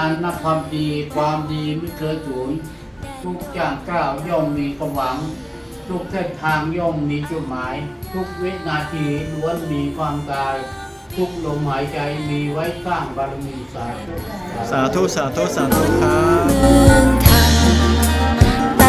กนนานนับความดีความดีไม่เคยสูญทุกอย่างก้าวย่อมมีความหวัง ทุกเส้นทางย่อมมีจุดหมาย ทุกวินาทีล้วนมีความตาย ทุกลมหายใจมีไว้สร้างบารมีสาธุสาธุสาธุสาธุครับ